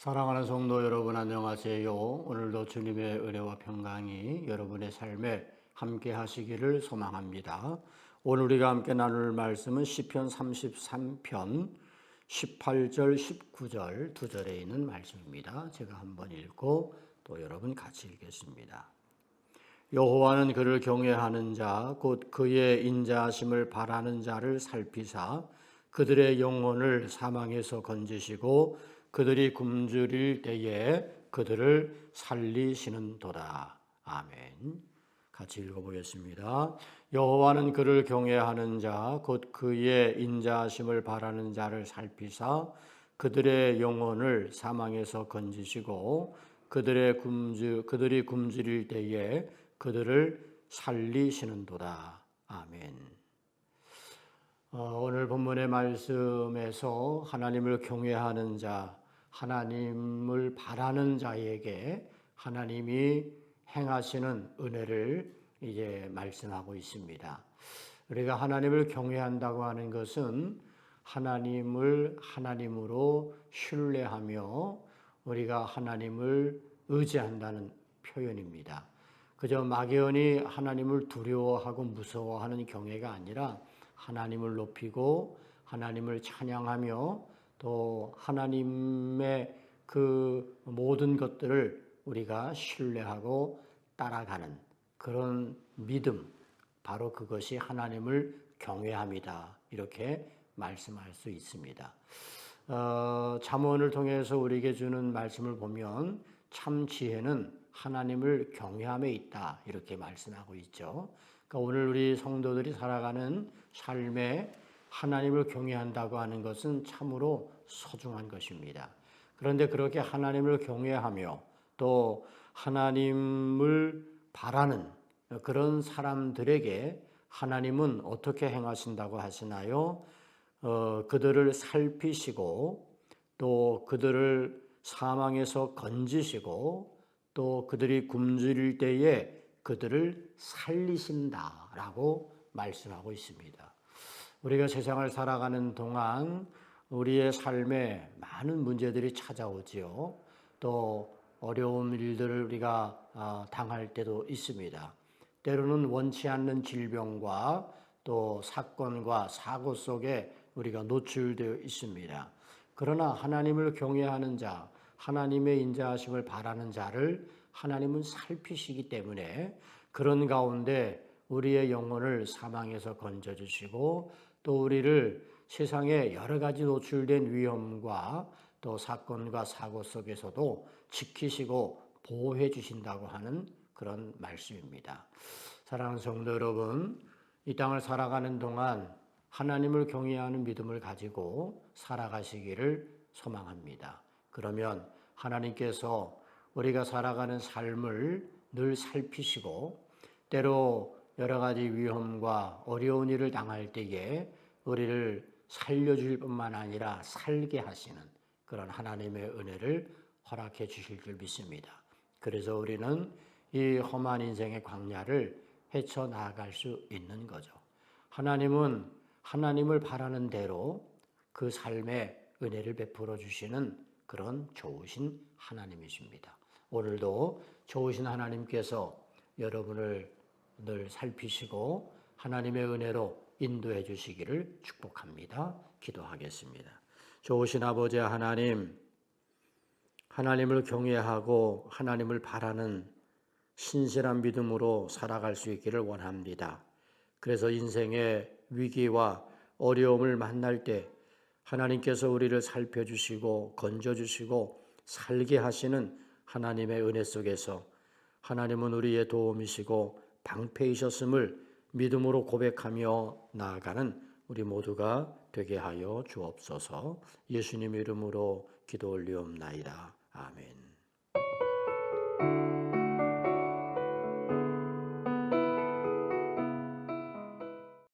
사랑하는 성도 여러분 안녕하세요. 오늘도 주님의 은혜와 평강이 여러분의 삶에 함께 하시기를 소망합니다. 오늘 우리가 함께 나눌 말씀은 시편 33편 18절 19절 두 절에 있는 말씀입니다. 제가 한번 읽고 또 여러분 같이 읽겠습니다. 여호와는 그를 경외하는 자 곧 그의 인자하심을 바라는 자를 살피사 그들의 영혼을 사망에서 건지시고 그들이 굶주릴 때에 그들을 살리시는도다. 아멘. 같이 읽어보겠습니다. 여호와는 그를 경외하는 자, 곧 그의 인자하심을 바라는 자를 살피사 그들의 영혼을 사망에서 건지시고 그들의 굶주 그들이 굶주릴 때에 그들을 살리시는도다. 아멘. 어, 오늘 본문의 말씀에서 하나님을 경외하는 자, 하나님을 바라는 자에게 하나님이 행하시는 은혜를 이제 말씀하고 있습니다. 우리가 하나님을 경외한다고 하는 것은 하나님을 하나님으로 신뢰하며 우리가 하나님을 의지한다는 표현입니다. 그저 막연히 하나님을 두려워하고 무서워하는 경외가 아니라 하나님을 높이고 하나님을 찬양하며 또 하나님의 그 모든 것들을 우리가 신뢰하고 따라가는 그런 믿음, 바로 그것이 하나님을 경외함이다. 이렇게 말씀할 수 있습니다. 어, 잠언을 통해서 우리에게 주는 말씀을 보면 참 지혜는 하나님을 경외함에 있다. 이렇게 말씀하고 있죠. 그러니까 오늘 우리 성도들이 살아가는 삶에 하나님을 경외한다고 하는 것은 참으로 소중한 것입니다. 그런데 그렇게 하나님을 경외하며 또 하나님을 바라는 그런 사람들에게 하나님은 어떻게 행하신다고 하시나요? 어, 그들을 살피시고 또 그들을 사망에서 건지시고 또 그들이 굶주릴 때에 그들을 살리신다라고 말씀하고 있습니다. 우리가 세상을 살아가는 동안 우리의 삶에 많은 문제들이 찾아오지요. 또 어려운 일들을 우리가 아, 당할 때도 있습니다. 때로는 원치 않는 질병과 또 사건과 사고 속에 우리가 노출되어 있습니다. 그러나 하나님을 경외하는 자, 하나님의 인자하심을 바라는 자를 하나님은 살피시기 때문에 그런 가운데 우리의 영혼을 사망에서 건져 주시고 또 우리를 세상에 여러 가지 노출된 위험과 또 사건과 사고 속에서도 지키시고 보호해 주신다고 하는 그런 말씀입니다. 사랑하는 성도 여러분, 이 땅을 살아가는 동안 하나님을 경외하는 믿음을 가지고 살아가시기를 소망합니다. 그러면 하나님께서 우리가 살아가는 삶을 늘 살피시고 때로 여러 가지 위험과 어려운 일을 당할 때에 우리를 살려줄 뿐만 아니라 살게 하시는 그런 하나님의 은혜를 허락해 주실 줄 믿습니다. 그래서 우리는 이 험한 인생의 광야를 헤쳐 나아갈 수 있는 거죠. 하나님은 하나님을 바라는 대로 그 삶에 은혜를 베풀어 주시는 그런 좋으신 하나님이십니다. 오늘도 좋으신 하나님께서 여러분을 늘 살피시고 하나님의 은혜로 인도해 주시기를 축복합니다. 기도하겠습니다. 좋으신 아버지 하나님, 하나님을 경외하고 하나님을 바라는 신실한 믿음으로 살아갈 수 있기를 원합니다. 그래서 인생의 위기와 어려움을 만날 때 하나님께서 우리를 살펴주시고 건져주시고 살게 하시는 하나님의 은혜 속에서 하나님은 우리의 도움이시고 방패이셨음을 믿음으로 고백하며 나아가는 우리 모두가 되게 하여 주옵소서 예수님 이름으로 기도 올리옵나이다. 아멘.